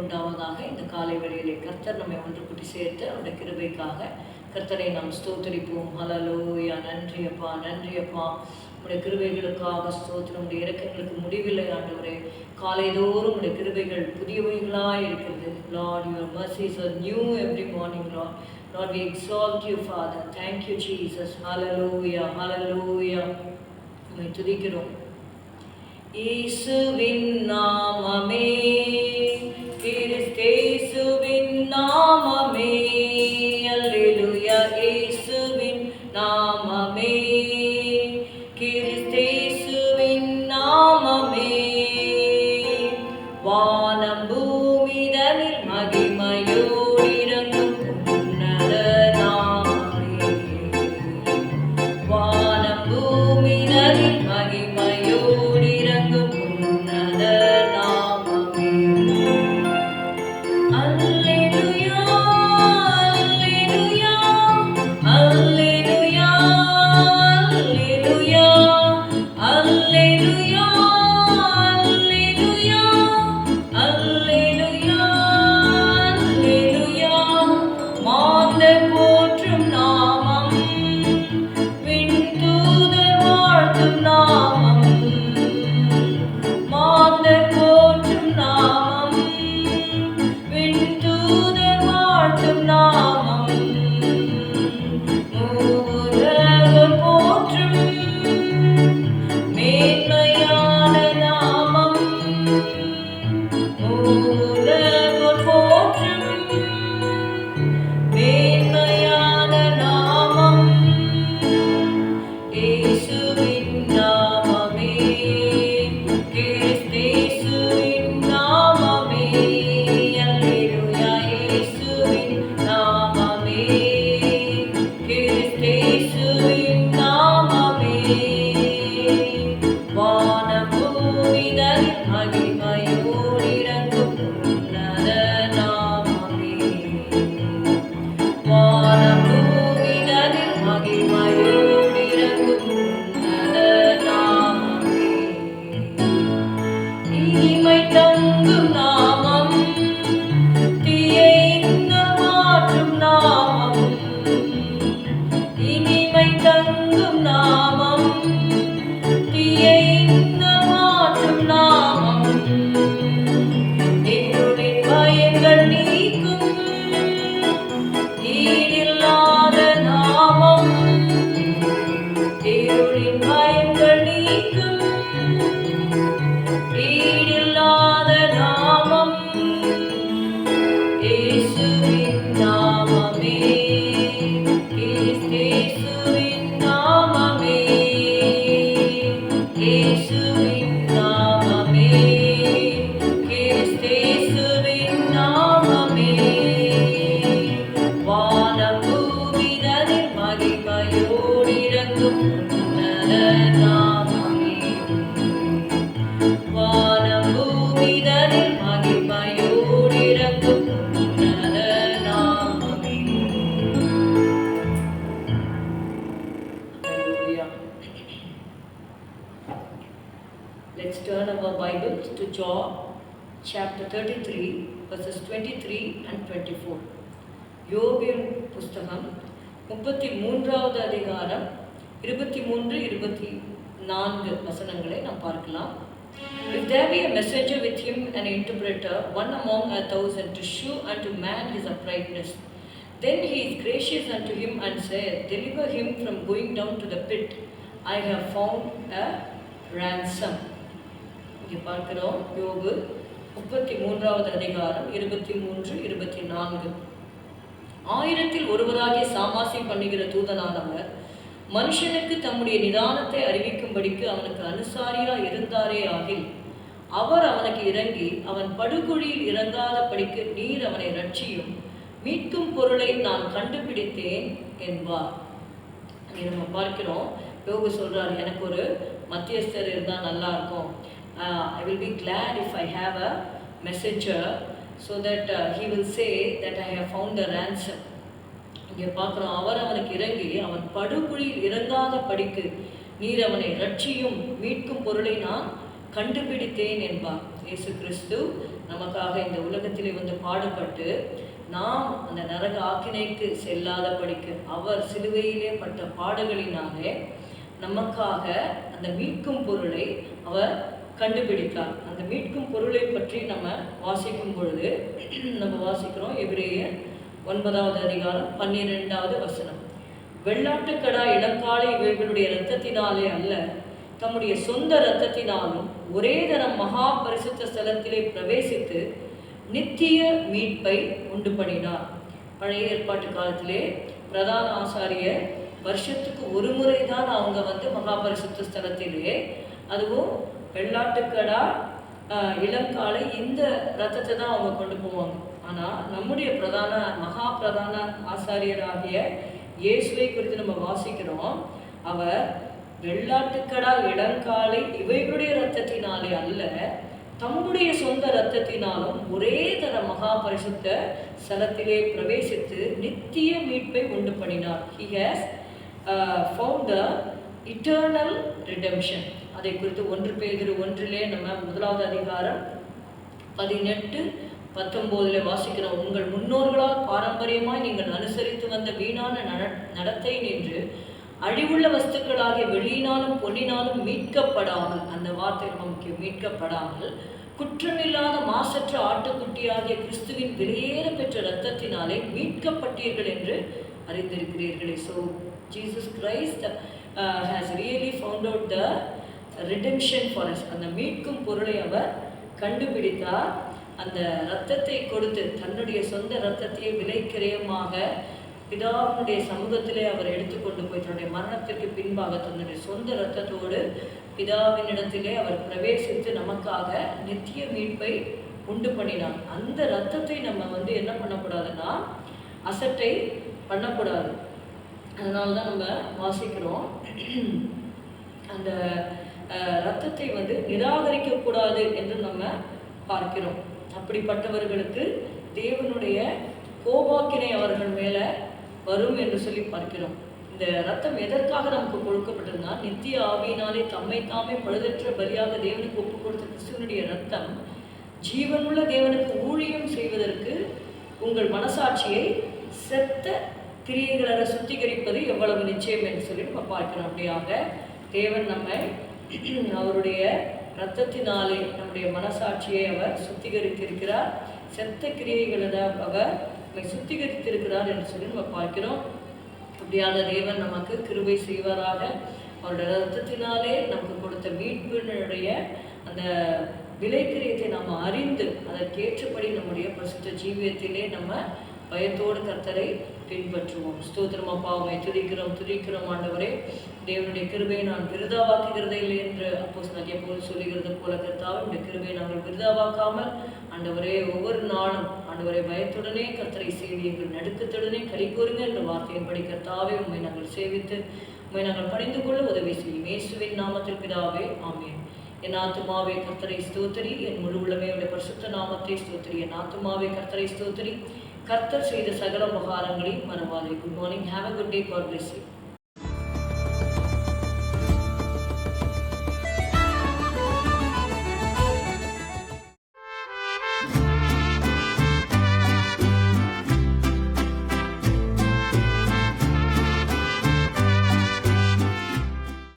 உண்டாவதாக இந்த காலை வேளையிலே கர்த்தர் நம்மை ஒன்று கூட்டி சேர்த்து அந்த கிருபைக்காக கர்த்தரை நாம் ஸ்தோத்தரிப்போம். ஹலலோயா நன்றி அப்பா நன்றி அப்பா. உடைய கிருபைகளுக்காக ஸ்தோத்திரம். உடைய இறக்கங்களுக்கு முடிவில்லை ஆண்டவரே. காலைதோறும் உடைய கிருபைகள் புதியவைகளாக இருக்கிறது. Lord your mercies are new every morning Lord Lord we exalt you Father thank you Jesus hallelujah hallelujah hallelujah. துதிக்கிறோம். இயேசுவின் நாமமே. கிறிஸ்தேசுவின் நாமமே. அல்லேலூயா இயேசுவின் நாமமே. கிறிஸ்தேசுவின் ഗംഗം നാമം chapter 33, verses 23 and 24. யோபின் புஸ்தகம் முப்பத்தி மூன்றாவது அதிகாரம் இருபத்தி மூன்று இருபத்தி நான்கு வசனங்களை நாம் பார்க்கலாம் If there be a messenger with him, an interpreter, one among a thousand, to shew unto man his uprightness, then he is gracious unto him and saith, Deliver him from going down to the pit. I have found a ransom. இங்கே பார்க்கிறோம் யோபு முப்பத்தி மூன்றாவது அதிகாரம் இருபத்தி மூன்று இருபத்தி நான்கு. ஆயிரத்தில் ஒருவராகிய சாமாசி பண்ணுகிற தூதனானவர் மனுஷனுக்கு தம்முடைய நிதானத்தை அறிவிக்கும்படிக்கு அவனுக்கு அனுசாரியா இருந்தாரே ஆகில் அவர் அவனுக்கு இறங்கி அவன் படுகுழியில் இறங்காதபடிக்கு நீர் அவனை ரட்சியும் மீட்கும் பொருளை நான் கண்டுபிடித்தேன் என்பார். இங்கே நம்ம பார்க்கிறோம். யோகு சொல்கிறார் எனக்கு ஒரு மத்தியஸ்தர் இருந்தால் நல்லா இருக்கும். I will be if if I a a so so uh, he will say that I have found the ransom. இங்கே பார்க்குறோம் அவர் அவனுக்கு இறங்கி அவன் படுகுழியில் இறங்காத படிக்கு நீர் அவனை ரட்சியும் மீட்கும் பொருளை நான் கண்டுபிடித்தேன் என்பார். இயேசு கிறிஸ்து நமக்காக இந்த உலகத்திலே வந்து பாடுபட்டு நாம் அந்த நரக ஆக்கினைக்கு செல்லாத படிக்கு அவர் சிலுவையிலே பட்ட பாடுகளினாலே நமக்காக அந்த மீட்கும் பொருளை அவர் கண்டுபிடித்தார் அந்த மீட்கும் பொருளை பற்றி நம்ம வாசிக்கும் பொழுது நம்ம வாசிக்கிறோம் எபிரேயர் ஒன்பதாவது அதிகாரம் பன்னிரெண்டாவது வசனம். வெள்ளாட்டுக்கடா இளங்காலை இவைகளுடைய இரத்தத்தினாலே அல்ல தம்முடைய சொந்த இரத்தத்தினாலும் ஒரே தரம் மகா பரிசுத்த ஸ்தலத்திலே பிரவேசித்து நித்திய மீட்பை உண்டு பண்ணினார். பழைய ஏற்பாட்டு காலத்திலே பிரதான ஆசாரியர் வருஷத்துக்கு ஒரு முறை தான் அவங்க வந்து மகாபரிசுத்த ஸ்தலத்திலேயே ஸ்தலத்திலே அதுவும் வெள்ளாட்டுக்கடா இளங்காலை இந்த ரத்தத்தை தான் அவங்க கொண்டு போவாங்க. ஆனால் நம்முடைய பிரதான மகா பிரதான ஆசாரியராகிய இயேசுவை குறித்து நம்ம வாசிக்கிறோம். அவர் வெள்ளாட்டுக்கடா இளங்காலை இவைகளுடைய ரத்தத்தினாலே அல்ல தம்முடைய சொந்த இரத்தத்தினாலும் ஒரே தர மகா பரிசுத்த ஸ்தலத்திலே பிரவேசித்து நித்திய மீட்பை உண்டு பண்ணினார். He has found the eternal redemption அதை குறித்து ஒன்று பேதிரு ஒன்றிலே நம்ம முதலாவது அதிகாரம் பதினெட்டு பத்தொம்போதில் வாசிக்கிறோம். உங்கள் முன்னோர்களால் பாரம்பரியமாய் நீங்கள் அனுசரித்து வந்த வீணான நட- நடத்தை நின்று அழிவுள்ள வஸ்துக்களாகிய வெளியினாலும் பொன்னினாலும் மீட்கப்படாமல் அந்த வார்த்தை ரொம்ப முக்கியம் மீட்கப்படாமல் குற்றமில்லாத மாசற்ற ஆட்டுக்குட்டியாகிய கிறிஸ்துவின் வெளியேற பெற்ற இரத்தத்தினாலே மீட்கப்பட்டீர்கள் என்று அறிந்திருக்கிறீர்களே. So Jesus Christ has really found out the redemption for us அந்த மீட்கும் பொருளை அவர் கண்டுபிடித்தார். அந்த இரத்தத்தை கொடுத்து தன்னுடைய சொந்த இரத்தத்தையே விலைக்கிரயமாக பிதாவினுடைய சமூகத்திலே அவர் எடுத்துக்கொண்டு போய் தன்னுடைய மரணத்திற்கு பின்பாக தன்னுடைய சொந்த இரத்தத்தோடு பிதாவினிடத்திலே அவர் பிரவேசித்து நமக்காக நித்திய மீட்பை உண்டு பண்ணினார். அந்த இரத்தத்தை நம்ம வந்து என்ன பண்ணக்கூடாதுன்னா அசட்டை பண்ணக்கூடாது. அதனால தான் நம்ம வாசிக்கிறோம். அந்த ரத்தத்தை வந்து நிராகரிக்கக்கூடாது என்று நம்ம பார்க்கிறோம். அப்படிப்பட்டவர்களுக்கு தேவனுடைய கோபாக்கினை அவர்கள் மேலே வரும் என்று சொல்லி பார்க்கிறோம். இந்த ரத்தம் எதற்காக நமக்கு கொடுக்கப்பட்டிருந்தால் நித்திய ஆவியினாலே தம்மை தாமே பழுதற்ற பலியாக தேவனுக்கு ஒப்பு கொடுத்த கிறிஸ்துவனுடைய ரத்தம் ஜீவனுள்ள தேவனுக்கு ஊழியம் செய்வதற்கு உங்கள் மனசாட்சியை செத்த கிரியைகளை சுத்திகரிப்பது எவ்வளவு நிச்சயம் என்று சொல்லி நம்ம பார்க்கிறோம். அப்படியாக தேவன் நம்மை அவருடைய இரத்தத்தினாலே நம்முடைய மனசாட்சியை அவர் சுத்திகரித்திருக்கிறார். செத்த கிரியைகளில் அவர் நம்மை சுத்திகரித்திருக்கிறார் என்று சொல்லி நம்ம பார்க்கிறோம். அப்படியான தேவன் நமக்கு கிருபை செய்வாராக. அவருடைய ரத்தத்தினாலே நமக்கு கொடுத்த மீட்பினுடைய அந்த விலைக்கிரியத்தை நாம் அறிந்து அதற்கேற்றபடி நம்முடைய பிரசுத்த ஜீவியத்திலே நம்ம பயத்தோடு கர்த்தரை பின்பற்றுவோம். ஸ்தோத்திரம் அப்பா உம்மை துதிக்கிறோம் துதிக்கிறோம் ஆண்டவரே. தேவனுடைய கிருபையை நான் விருதாவாக்குகிறதே இல்லை என்று அப்போ நிறைய போல் சொல்லுகிறது போல கர்த்தாவே இந்த கிருபையை நாங்கள் விருதாவாக்காமல் ஆண்டவரே ஒவ்வொரு நாளும் ஆண்டவரே பயத்துடனே கர்த்தரை சேவி எங்கள் நடுக்கத்துடனே கறி கூறுங்க என்ற வார்த்தையின்படி கர்த்தாவே உண்மை நாங்கள் சேவித்து உண்மை நாங்கள் பணிந்து கொள்ள உதவி செய்யும் இயேசுவின் நாமத்தில் பிதாவே ஆமேன். என் ஆத்துமாவே கர்த்தரை ஸ்தோத்திரி. என் முழு உள்ளமே உடைய பரிசுத்த நாமத்தை ஸ்தோத்திரி. என் ஆத்துமாவே கர்த்தரை ஸ்தோத்திரி. கர்த்தர் செய்த சகல உபகாரங்களையும் மறவாதே. Good morning have a good day God bless you